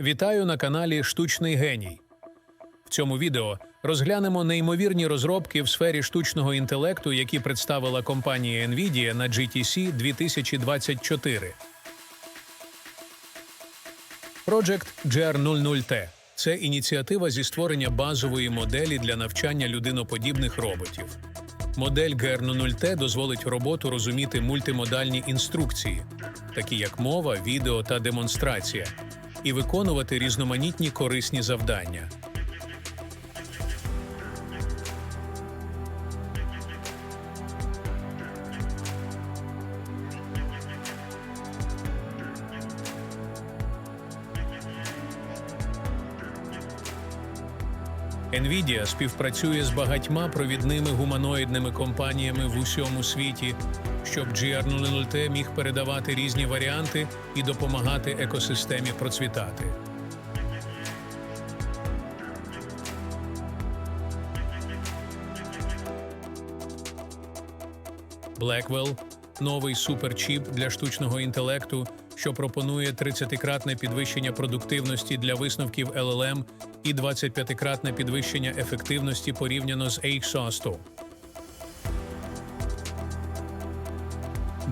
Вітаю на каналі Штучний геній. В цьому відео розглянемо неймовірні розробки в сфері штучного інтелекту, які представила компанія Nvidia на GTC 2024. Project GR00T – це ініціатива зі створення базової моделі для навчання людиноподібних роботів. Модель GR00T дозволить роботу розуміти мультимодальні інструкції, такі як мова, відео та демонстрація, і виконувати різноманітні корисні завдання. Nvidia співпрацює з багатьма провідними гуманоїдними компаніями в усьому світі, щоб GR00T міг передавати різні варіанти і допомагати екосистемі процвітати. Blackwell – новий суперчіп для штучного інтелекту, що пропонує 30-кратне підвищення продуктивності для висновків LLM і 25-кратне підвищення ефективності порівняно з 100.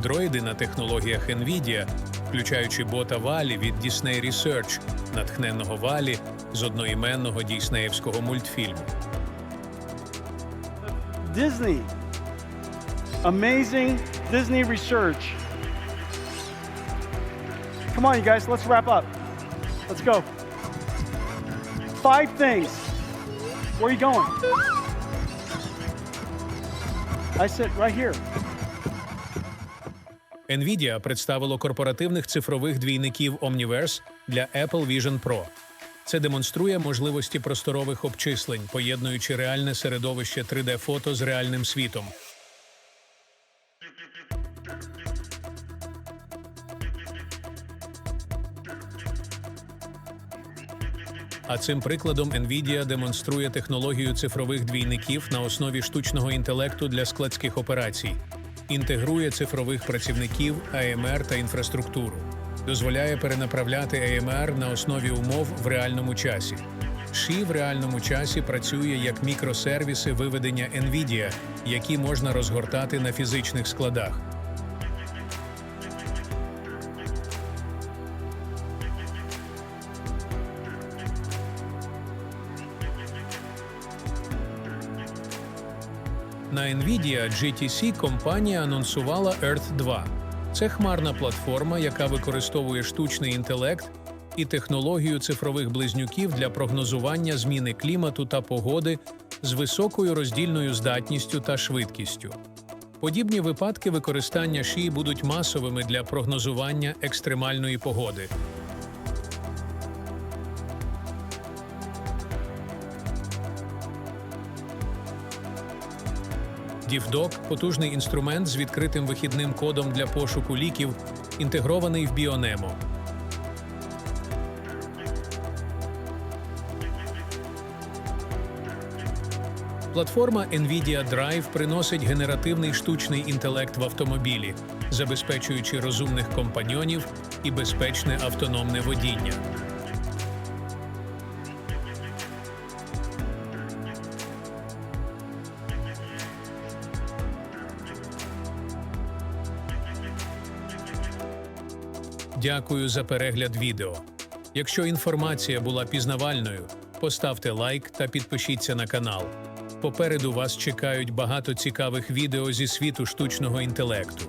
Дроїди на технологіях NVIDIA, включаючи бота Валі від Disney Research, натхненного Валі з одноіменного дійснеївського мультфільму. Disney. Amazing Disney research. Come on, you guys, let's wrap up. Let's go. Five things. Where are you going? I sit right here. NVIDIA представило корпоративних цифрових двійників Omniverse для Apple Vision Pro. Це демонструє можливості просторових обчислень, поєднуючи реальне середовище 3D-фото з реальним світом. А цим прикладом NVIDIA демонструє технологію цифрових двійників на основі штучного інтелекту для складських операцій, інтегрує цифрових працівників, АМР та інфраструктуру, дозволяє перенаправляти АМР на основі умов в реальному часі. Ші в реальному часі працює як мікросервіси виведення NVIDIA, які можна розгортати на фізичних складах. На Nvidia GTC компанія анонсувала Earth 2. Це хмарна платформа, яка використовує штучний інтелект і технологію цифрових близнюків для прогнозування зміни клімату та погоди з високою роздільною здатністю та швидкістю. Подібні випадки використання ші будуть масовими для прогнозування екстремальної погоди. DiffDock – потужний інструмент з відкритим вихідним кодом для пошуку ліків, інтегрований в Bionemo. Платформа NVIDIA Drive приносить генеративний штучний інтелект в автомобілі, забезпечуючи розумних компаньйонів і безпечне автономне водіння. Дякую за перегляд відео. Якщо інформація була пізнавальною, поставте лайк та підпишіться на канал. Попереду вас чекають багато цікавих відео зі світу штучного інтелекту.